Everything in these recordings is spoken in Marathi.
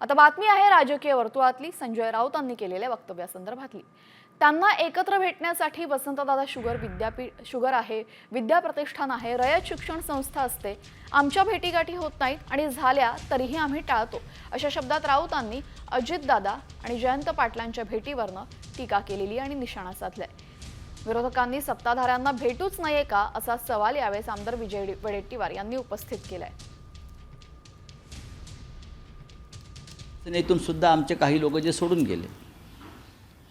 आता बातमी आहे राजकीय वर्तुळातली. संजय राऊतांनी केलेल्या वक्तव्यासंदर्भातली. त्यांना एकत्र भेटण्यासाठी वसंतदादा शुगर विद्यापीठ शुगर आहे विद्या प्रतिष्ठान आहे रयत शिक्षण संस्था असते आमच्या भेटीगाठी होत नाहीत आणि झाल्या तरीही आम्ही टाळतो अशा शब्दात राऊतांनी अजितदादा आणि जयंत पाटलांच्या भेटीवरनं टीका केलेली आणि निशाणा साधलाय. विरोधकांनी सत्ताधाऱ्यांना भेटूच नाहीये का असा सवाल यावेळेस आमदार विजय वडेट्टीवार यांनी उपस्थित केलाय. अडचणीतून सुद्धा आमचे काही लोक जे सोडून गेले.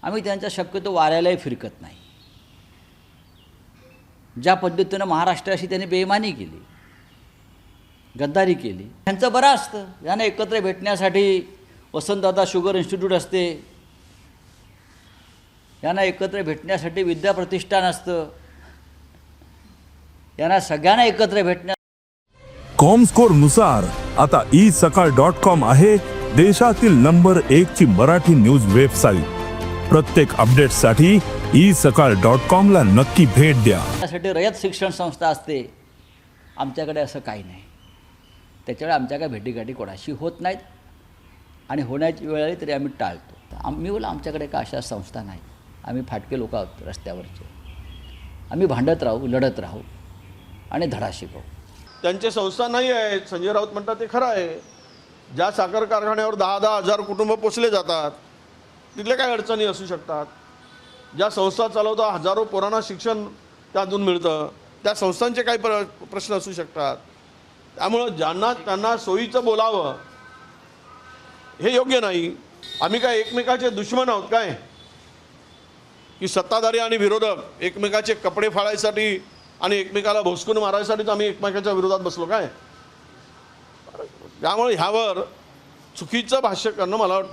आम्ही त्यांच्या शक्यतो वाऱ्यालाही फिरकत नाही. ज्या पद्धतीनं महाराष्ट्राशी त्यांनी बेईमानी केली गद्दारी केली त्यांचं बरं असतं. यांना एकत्र भेटण्यासाठी वसंतदादा शुगर इन्स्टिट्यूट असते. यांना एकत्र भेटण्यासाठी विद्याप्रतिष्ठान असतं. यांना सगळ्यांना एकत्र भेटण्या कॉम स्कोरनुसार आता ई सकाळ डॉट कॉम आहे. देशातील नंबर एक ची मराठी न्यूज वेबसाईट. प्रत्येक अपडेटसाठी ई सकाळ डॉट कॉम ला नक्की भेट द्या. त्यासाठी रयत शिक्षण संस्था असते. आमच्याकडे असं काही नाही. त्याच्यामुळे आमच्या काय भेटीगाठी कोणाशी होत नाहीत. आणि होण्याची वेळ आली तरी आम्ही टाळतो. आम- मी बोला आमच्याकडे का अशा संस्था नाही. आम्ही फाटके लोक आहोत रस्त्यावरचे. आम्ही भांडत राहू लढत राहू आणि धडा शिकवू. त्यांचे संस्था नाही आहे संजय राऊत म्हणतात ते खरं आहे. ज्या साखर कारखान्यावर दहा दहा हजार कुटुंब पोचले जातात तिथल्या काय अडचणी असू शकतात. ज्या संस्था चालवता हजारो पोरांना शिक्षण त्यातून मिळतं. त्या संस्थांचे काही प्र प्रश्न असू शकतात. त्यामुळं ज्यांना त्यांना सोयीचं बोलावं हे योग्य नाही. आम्ही काय एकमेकाचे दुश्मन आहोत काय? की सत्ताधारी आणि विरोधक एकमेकाचे कपडे फाळायसाठी आणि एकमेकाला भोसकून मारायसाठीच आम्ही एकमेकाच्या विरोधात बसलो काय? त्यामुळे ह्यावर चुकीचं भाष्य करणं मला वाटतं